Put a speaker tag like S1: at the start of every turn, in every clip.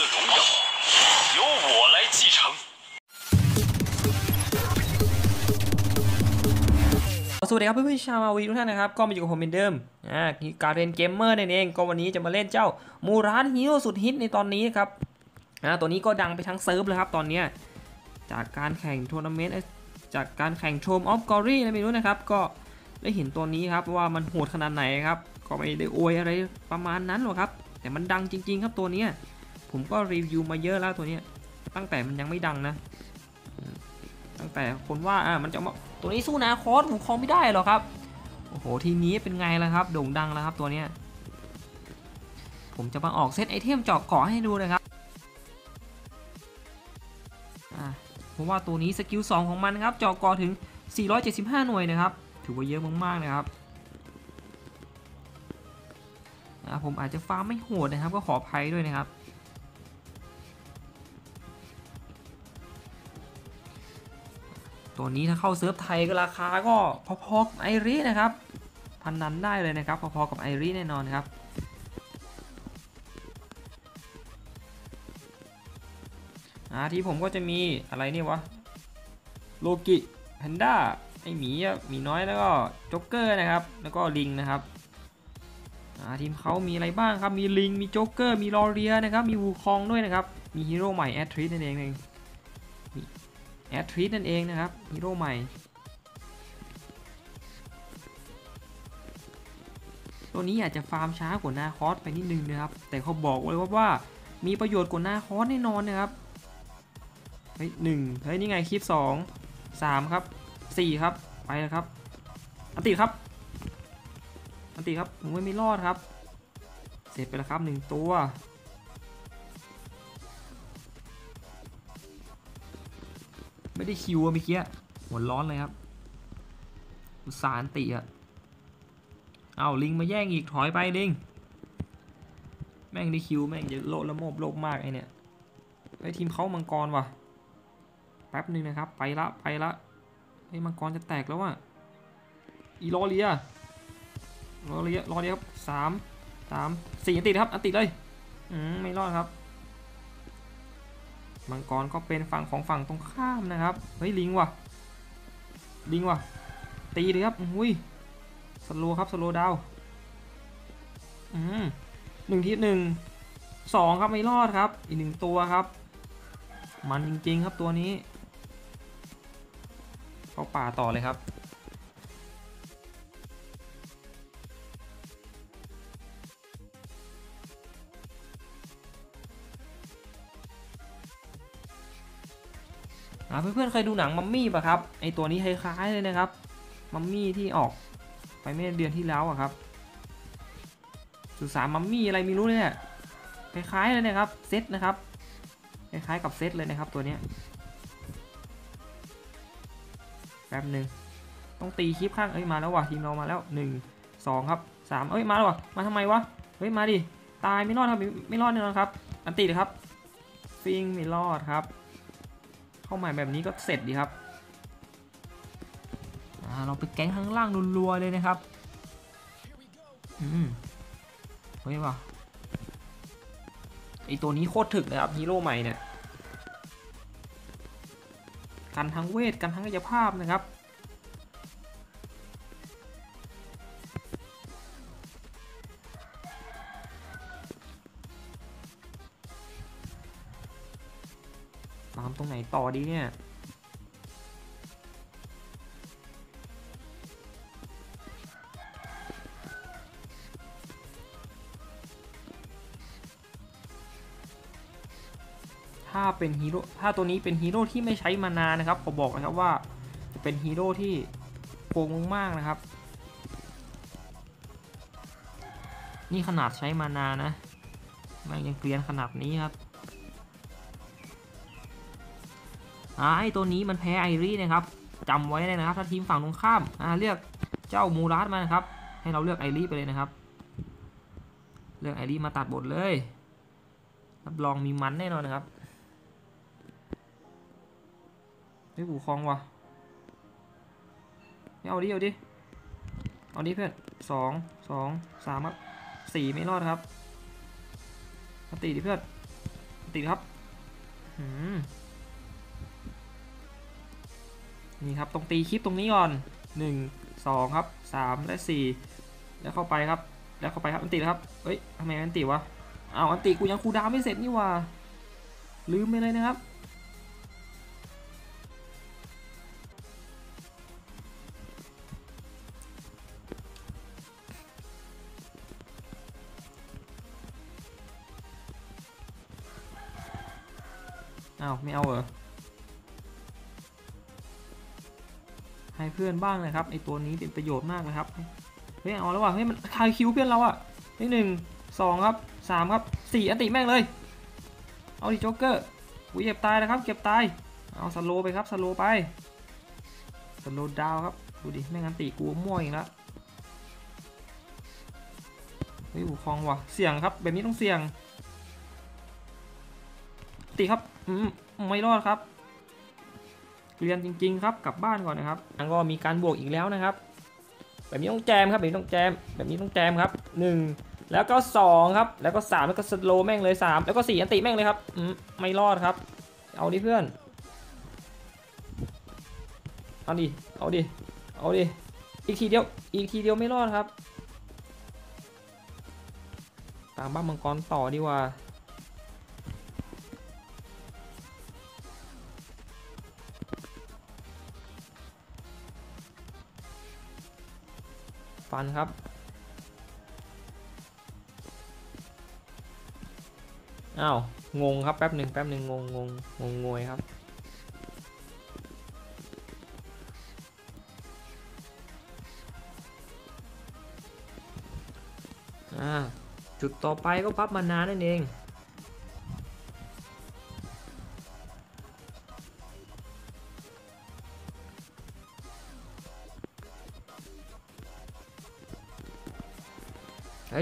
S1: 的荣耀由我来继承。
S2: สวัสดีครับเพื่อนๆชาวมาวีทุกท่านนะครับ ก็มาอยู่กับผมเหมือนเดิมอ่าการเรียนเกมเมอร์นั่นเอง ก็วันนี้จะมาเล่นเจ้ามูรานฮีโร่สุดฮิตในตอนนี้ครับอ่าตัวนี้ก็ดังไปทั้งเซิร์ฟเลยครับตอนเนี้ยจากการแข่งทัวร์นาเมนต์เอ้ยจากการแข่งโชมออฟกอรี่นะไม่รู้นะครับ ก็ได้เห็นตัวนี้ครับว่ามันโหดขนาดไหนครับ ก็ไม่ได้อวยอะไรประมาณนั้นหรอกครับ แต่มันดังจริง ๆ ครับตัวเนี้ย ผมก็รีวิวมาเยอะแล้วตัวนี้ตั้งแต่มันยังไม่ดังนะ ตั้งแต่คนว่าอ่ามันจะมาตัวนี้สู้นาคอสผมคองไม่ได้หรอครับโอ้โหทีนี้เป็นไงล่ะครับโด่งดังแล้วครับตัวเนี้ยผมจะมาออกเซตไอเทมเจาะเกาะให้ดูนะครับเพราะว่าตัวนี้สกิล2ของมันครับเจาะเกาะถึง 475 หน่วยนะครับ ถือว่าเยอะมากๆนะครับผมอาจจะฟาร์มไม่โหดนะครับก็ขออภัยด้วยนะครับ ตัวนี้ถ้าเข้าเซิร์ฟไทยก็ราคาก็พอๆกับไอรีนะครับพันนันได้เลยนะครับ พอๆกับไอรีแน่นอนครับอาที่ผมก็จะมีอะไรเนี่ยวะโลกิแพนด้าไอหมีหมีน้อยแล้วก็จ็อกเกอร์นะครับ แล้วก็ลิงนะครับทีมเขามีอะไรบ้างครับ มีลิง มีจ็อกเกอร์ มีลอเรียนะครับ มีวูคองด้วยนะครับ มีฮีโร่ใหม่แอดทริสนั่นเองเอง แอดทรีตนั่นเองนะครับฮีโร่ใหม่ตัวนี้อาจจะฟาร์มช้ากว่าหน้าคอสไปนิดนึงนะครับ แต่เขาบอกไว้ว่าว่ามีประโยชน์กว่าหน้าคอสแน่นอนนะครับเฮ้ยหนึ่งเฮ้ยนี่ไงคลิปสองสามครับสี่ครับไปแล้วครับอันติครับอันติครับผมไม่มีรอดครับ เสร็จไปแล้วครับหนึ่งตัว ไม่ได้คิวอะเมื่อกี้หัวร้อนเลยครับอุสาห์อันติอะเอาลิงมาแย่งอีกถอยไปลิง แม่งได้คิวแม่งจะโลละโมบโลภมากไอเนี่ยไอทีมเขามังกรว่ะ แป๊บหนึ่งนะครับ ไปละไปละไอมังกรจะแตกแล้วว่ะ อีรอเลียรอเลียรอเลียครับสามสามสี่อันติดครับ อันติดเลย อืมไม่รอดครับ มังกรก็เป็นฝั่งของฝั่งตรงข้ามนะครับ เฮ้ยลิงว่ะ ลิงว่ะ ตีเลยครับอุ้ยสโลครับสโลดาวอืมหนึ่งทีหนึ่งสองครับไม่รอดครับ อีกหนึ่งตัวครับ มันจริงๆครับตัวนี้ เข้าป่าต่อเลยครับ เพื่อนๆเคยดูหนังมัมมี่ป่ะครับไอตัวนี้คล้ายๆเลยนะครับมัมมี่ที่ออกไปเมื่อเดือนที่แล้วอะครับสุสานมัมมี่อะไรไม่รู้เลยเนี่ยคล้ายๆเลยนะครับเซตนะครับคล้ายๆกับเซตเลยนะครับตัวนี้แป๊บหนึ่งต้องตีคลิปข้างเอ้ยมาแล้วว่ะทีมเรามาแล้วหนึ่งสองครับสามเอ้ยมาแล้วว่ะมาทำไมวะเฮ้ยมาดิตายไม่รอดครับไม่ไม่รอดแน่นอนครับ อันตีเลยครับฟิงไม่รอดครับ เข้ามาแบบนี้ก็เสร็จดีครับเราไปแก๊งข้างล่างรัวๆเลยนะครับ อืมเฮ้ยว่ะไอตัวนี้โคตรถึกนะครับฮีโร่ใหม่เนี่ย กันทั้งเวท กันทั้งกายภาพนะครับ ตามตรงไหนต่อดีเนี่ย ถ้าเป็นฮีโร่ ถ้าตัวนี้เป็นฮีโร่ที่ไม่ใช้มานานนะครับผมบอกนะครับว่า เป็นฮีโร่ที่โกงมากๆนะครับ นี่ขนาดใช้มานานะมันยังเกลียนขนาดนี้ครับ อ่าไอตัวนี้มันแพ้ไอรีนะครับจำไว้เลยนะครับถ้าทีมฝั่งตรงข้ามอ่าเลือกเจ้ามูรัสมานะครับ ให้เราเลือกไอรีไปเลยนะครับ เลือกไอรีมาตัดบทเลยรับรองมีมันแน่นอนนะครับเฮ้ยผูคลองว่ะเอาดิเอาดิเอาดิเพื่อนสองสองสามครับสี่ไม่รอดครับตีดิเพื่อนติดครับ อืม นี่ครับตรงตีคลิปตรงนี้ก่อนหนึ่งสองครับสามและสี่แล้วเข้าไปครับ แล้วเข้าไปครับอันตินะครับเอ้ยทำไมอันติวะอ้าวอันติกูยังคูดาวไม่เสร็จนี่ว่าลืมไปเลยนะครับอ้าวไม่เอาเหรอ ให้เพื่อนบ้างเลยครับไอตัวนี้เป็นประโยชน์มากเลยครับเฮ้ยเอาแล้วว่ะเฮ้ยมันคายคิวเพื่อนเราอะนี่หนึ่งสองครับสามครับสี่อติแม่งเลย เอาดิโจ๊กเกอร์กูเก็บตายนะครับ เก็บตายเอาสโลไปครับสโลไปสโลดาวครับดูดิแม่งอันติกูมั่วอีกแล้วเฮ้ยอูคองว่ะเสี่ยงครับ แบบนี้ต้องเสี่ยงตีครับอืมไม่รอดครับ เรียนจริง ๆ ครับกลับบ้านก่อนนะครับอังก็มีการบวกอีกแล้วนะครับ แบบนี้ต้องแจมครับแบบนี้ต้องแจม แบบนี้ต้องแจมครับหนึ่งแล้วก็สองครับแล้วก็สามแล้วก็สโลแม่งเลยสามแล้วก็สี่อันติแม่งเลยครับไม่รอดครับ เอาดิเพื่อนเอาดิเอาดิเอาดิอีกทีเดียวอีกทีเดียวไม่รอดครับ ตามบ้านมังกรต่อดีกว่า ฟันครับอ้าวงงครับแป๊บหนึ่งแป๊บหนึ่งงงงงงงงวยครับอ่าจุดต่อไปก็พับมานานนั่นเอง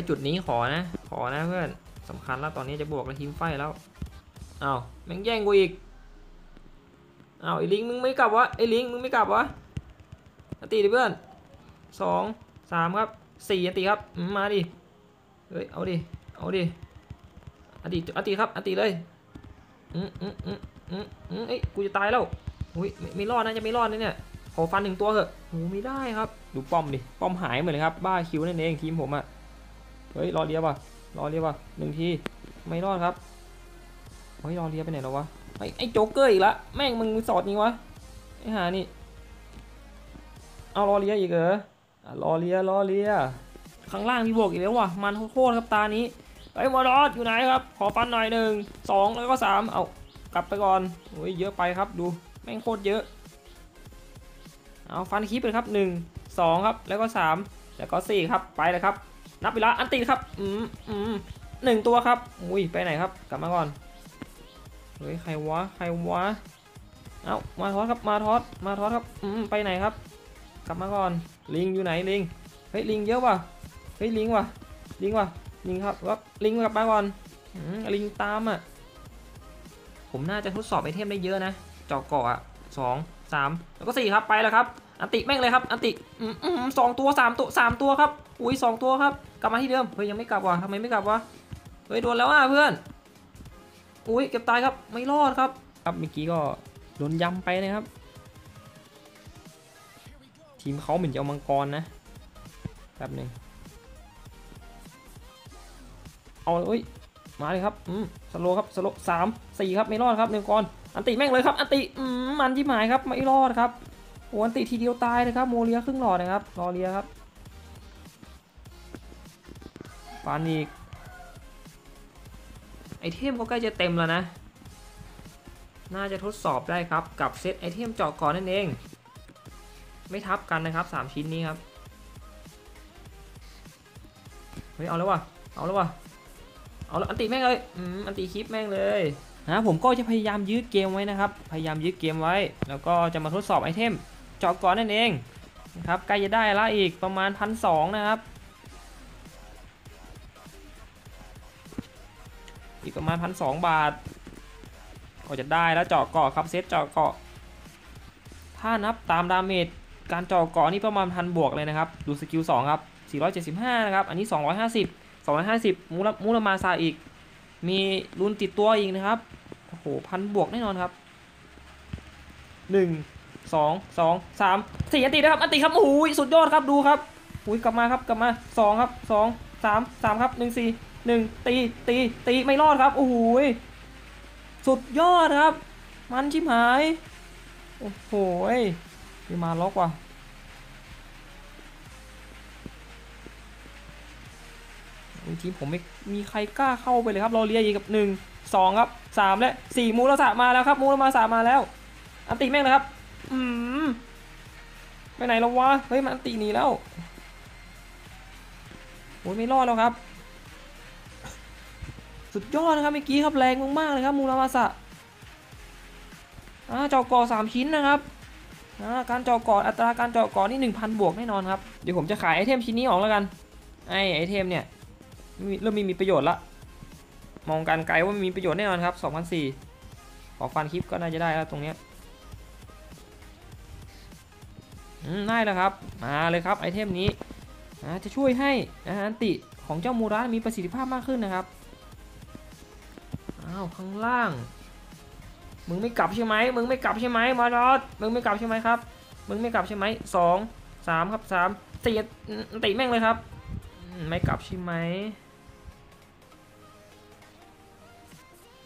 S2: เฮ้จุดนี้ขอนะ ขอนะเพื่อนสำคัญแล้วตอนนี้จะบวกแล้วทีมไฟแล้วอ้าวแม่งแย่งกูอีกอ้าวไอ้ลิงมึงไม่กลับวะไอ้ลิงมึงไม่กลับวะอตีดิเพื่อนสองสามครับสี่อตีครับมาดิเฮ้ยเอาดิเอาดิอตีอันตีครับอตีเลยอืมอืมอืมอืมอืมเอ้ยกูจะตายแล้วอุ้ยไม่ไม่รอดนะจะไม่รอดนะเนี่ยขอฟันหนึ่งตัวเถอะโอ้ไม่ได้ครับ ดูป้อมดิป้อมหายหมดเลยครับ บ้าคิวนั่นเองทีมผมอะ เฮ้ยรอเรียบว่ะรอเรียบว่ะหนึ่งทีไม่รอดครับเฮ้ยรอเรียไปไหนแล้ววะไอ้ไอ้โจ๊กเกอร์อีกละแม่งมึงสอดนี่วะไอ้หานี่เอารอเรียอีกเหรออะรอเรียรอเรียข้างล่างมีบวกอีกแล้วว่ะมันโคตรครับตานี้ไอ้มารอดอยู่ไหนครับขอฟันหน่อยหนึ่งสองแล้วก็สามเอากลับไปก่อนโอ้ยเยอะไปครับดูแม่งโคตรเยอะเอาฟันคลิปเลยครับหนึ่งสองครับแล้วก็สามแล้วก็สี่ครับไปเลยครับ นับเวลาอันตีครับ อืมอืมหนึ่งตัวครับ อุ้ย ไปไหนครับ กลับมาก่อน เฮ้ย ใครวะ ใครวะ เอามาทอดครับ มาทอดมาทอดครับ อืม ไปไหนครับ กลับมาก่อน ลิงอยู่ไหนลิง เฮ้ย ลิงเยอะว่ะ เฮ้ย ลิงว่ะ ลิงว่ะ ลิงครับว่าลิงกลับมาก่อน อืม ลิงตามอะ ผมน่าจะทดสอบไอเทมได้เยอะนะ จอกเกาะอะสองสามแล้วก็สี่ครับ ไปแล้วครับ อันติแม่งเลยครับ อันติ อืมอืมสองตัวสามตัวสามตัวครับ อุ้ยสองตัวครับ กลับมาที่เดิม เฮ้ยยังไม่กลับว่ะทำไมไม่กลับวะ เฮ้ยโดนแล้วอะเพื่อน อุ้ยเก็บตายครับ ไม่รอดครับ ครับเมื่อกี้ก็โดนยำไปนะครับ ทีมเขาเหมือนจะเอามังกรนะแป๊บหนึ่งเอาเอ้ย มาเลยครับ อืมสโลครับ สโลสามสี่ครับ ไม่รอดครับหนึ่งกรอันติแม่งเลยครับ อันติ อืมมันที่หมายครับ ไม่รอดครับโอ้อันติทีเดียวตายเลยครับ โมเลียครึ่งหลอดนะครับ รอเลียครับ ปานอีก ไอเทมก็ใกล้จะเต็มแล้วนะ น่าจะทดสอบได้ครับกับเซตไอเทมเจาะก่อนนั่นเอง ไม่ทับกันนะครับ 3 ชิ้นนี้ครับ เฮ้ย เอาแล้ววะเอาแล้ววะเอาแล้วอันติแม่งเลยอืมอันติคลิปแม่งเลยนะผมก็จะพยายามยืดเกมไว้นะครับ พยายามยืดเกมไว้ แล้วก็จะมาทดสอบไอเทมเจาะก่อนนั่นเองนะครับใกล้จะได้ละอีกประมาณพันสนะครับ อีกประมาณพันสองบาทก็จะได้แล้วเจาะเกาะครับเซตเจาะเกาะ ถ้านับตามดาเมจการเจาะเกาะนี่ประมาณพันบวกเลยนะครับ ดูสกิล2ครับ475นะครับ อันนี้ 250 250 มูลมูลมาซาอีก มีรุนติดตัวอีกนะครับ โอ้โห พันบวกแน่นอนครับหนึ่งสองสองสามสี่อันตินะครับ อันติครับ โอ้โห สุดยอดครับ ดูครับอุ้ยกลับมาครับ กลับมาสองครับสองสามสามครับหนึ่งสี่ หนึ่งตีตีตีไม่รอดครับ โอ้โหสุดยอดครับ มันชิบหาย โอ้โหมีมาล็อกว่ะทีมผมไม่มีใครกล้าเข้าไปเลยครับเราเรียอีกกับหนึ่งสองครับสามและสี่มูลสะมาแล้วครับ มูลมาสะมาแล้ว อันติแม่งเลยครับ อืมไปไหนแล้ววะ เฮ้ยมันอันติหนีแล้วโอ้ยไม่รอดแล้วครับ สุดยอดนะครับเมื่อกี้ครับแรงมากๆเลยครับมูลมาสะอ่าเจอกอสามชิ้นนะครับการเจอกออัตราการเจอกอนี่หนึ่งพันบวกแน่นอนครับเดี๋ยวผมจะขายไอเทมชิ้นนี้ออกแล้วกันไอไอเทมเนี่ยเริ่มมีมีประโยชน์ละมองการไกลว่ามันมีประโยชน์แน่นอนครับ2004ขอฟันคลิปก็น่าจะได้แล้วตรงเนี้ยได้แล้วครับมาเลยครับไอเทมนี้จะช่วยให้อาหารติของเจ้ามูระมีประสิทธิภาพมากขึ้นนะครับ อ้าวข้างล่าง มึงไม่กลับใช่ไหมมึงไม่กลับใช่ไหมมาดอสมึงไม่กลับใช่ไหมครับ มึงไม่กลับใช่ไหมสองสามครับสามสี่ตีแม่งเลยครับ ไม่กลับใช่ไหม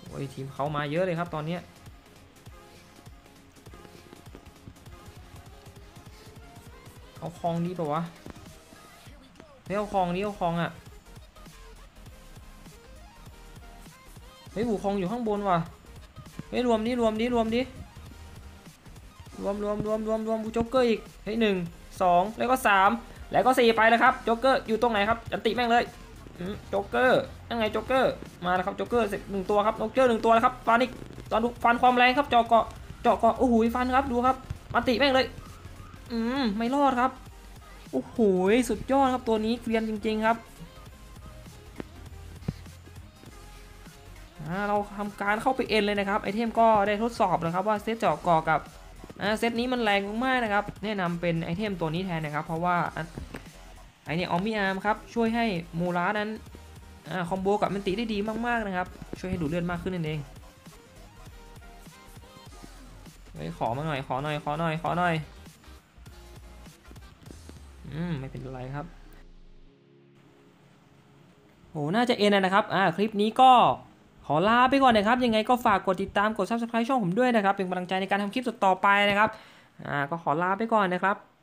S2: โอ้ยทีมเขามาเยอะเลยครับตอนเนี้ยเอาคลองดีป่าวะเฮ้ยเอาคลองนี้เอาคลองอะ เฮ้ยหูคลองอยู่ข้างบนว่ะเฮ้ยรวมดิรวมดิรวมดิรวมรวมรวมรวมรวมบูโจ๊กเกอร์อีกเฮ้ยหนึ่งสองแล้วก็สามแล้วก็สี่ไปแล้วครับโจ๊กเกอร์อยู่ตรงไหนครับอันติแม่งเลยอืมโจ๊กเกอร์ยังไงโจ๊กเกอร์มาแล้วครับโจ๊กเกอร์เสร็จหนึ่งตัวครับโจ๊กเกอร์หนึ่งตัวแล้วครับฟันอีกตอนดูฟันความแรงครับเจาะเกาะเจาะเกาะโอ้โหฟันครับดูครับอันติแม่งเลยอืมไม่รอดครับโอ้โหสุดยอดครับตัวนี้เกรียนจริง ๆ ครับ เราทำการเข้าไปเอ็นเลยนะครับไอเทมก็ได้ทดสอบนะครับว่าเซตเจาะกาะกับเซตนี้มันแรงมากๆนะครับแนะนำเป็นไอเทมตัวนี้แทนนะครับ เพราะว่าไอเนี่ยออมมิอาร์มครับช่วยให้มูรานั้นอคอมโบกับมันติได้ดีมากๆนะครับ ช่วยให้ดูเลือดมากขึ้นนั่นเองเฮ้ยขอมาหน่อยขอหน่อยขอหน่อยขอหน่อยอืมไม่เป็นไรครับโหน่าจะเอ็นนะนะครับอ่าคลิปนี้ก็ ขอลาไปก่อนนะครับ ยังไงก็ฝากกดติดตามกด subscribe ช่องผมด้วยนะครับ เป็นกำลังใจในการทำคลิปต่อไปนะครับ อ่า ก็ขอลาไปก่อนนะครับ